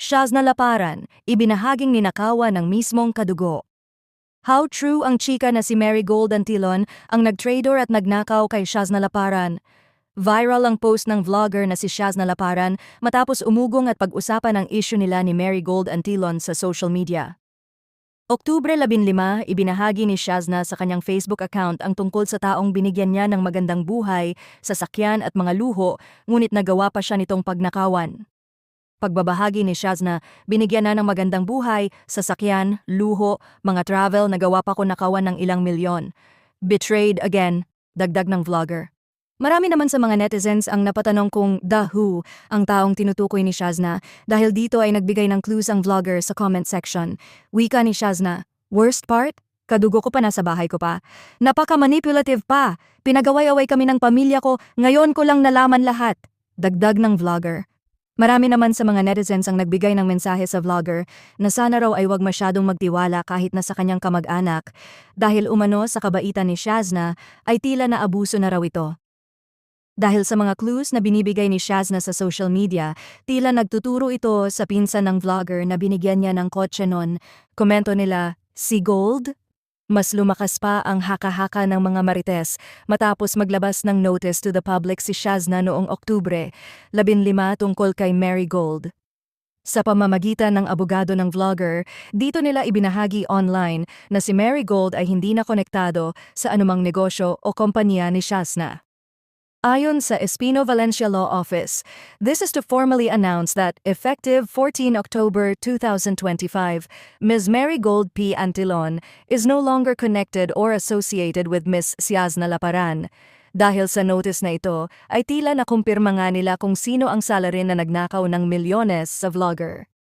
Shazna Laparan, ibinahaging ninakawan ng mismong kadugo. How true ang chika na si Marigold Antilon ang nagtrader at nagnakaw kay Shazna Laparan. Viral ang post ng vlogger na si Shazna Laparan matapos umugong at pag-usapan ang issue nila ni Marigold Antilon sa social media. Oktubre 15, ibinahagi ni Shazna sa kanyang Facebook account ang tungkol sa taong binigyan niya ng magandang buhay, sasakyan at mga luho, ngunit nagawa pa siya nitong pagnakawan. Pagbabahagi ni Shazna, binigyan na ng magandang buhay, sasakyan, luho, mga travel, nagawa pa ko nakawan ng ilang milyon. Betrayed again, dagdag ng vlogger. Marami naman sa mga netizens ang napatanong kung the who ang taong tinutukoy ni Shazna dahil dito ay nagbigay ng clues ang vlogger sa comment section. Wika ni Shazna, worst part? Kadugo ko pa nasa bahay ko pa. Napaka-manipulative pa. Pinagaway-away kami ng pamilya ko, ngayon ko lang nalaman lahat. Dagdag ng vlogger. Marami naman sa mga netizens ang nagbigay ng mensahe sa vlogger na sana raw ay wag masyadong magtiwala kahit na sa kanyang kamag-anak dahil umano sa kabaitan ni Shazna ay tila na abuso na raw ito. Dahil sa mga clues na binibigay ni Shazna sa social media, tila nagtuturo ito sa pinsan ng vlogger na binigyan niya ng kotse nun. Komento nila, si Gold? Mas lumakas pa ang haka-haka ng mga marites matapos maglabas ng notice to the public si Shazna noong Oktubre, 15 tungkol kay Mary Gold. Sa pamamagitan ng abogado ng vlogger, dito nila ibinahagi online na si Mary Gold ay hindi na konektado sa anumang negosyo o kompanya ni Shazna. Ayon sa Espino Valencia Law Office, this is to formally announce that, effective 14 October 2025, Ms. Mary Gold P. Antilon is no longer connected or associated with Ms. Siazna Laparan. Dahil sa notice na ito, ay tila nakumpirma nga nila kung sino ang salarin na nagnakaw ng milyones sa vlogger.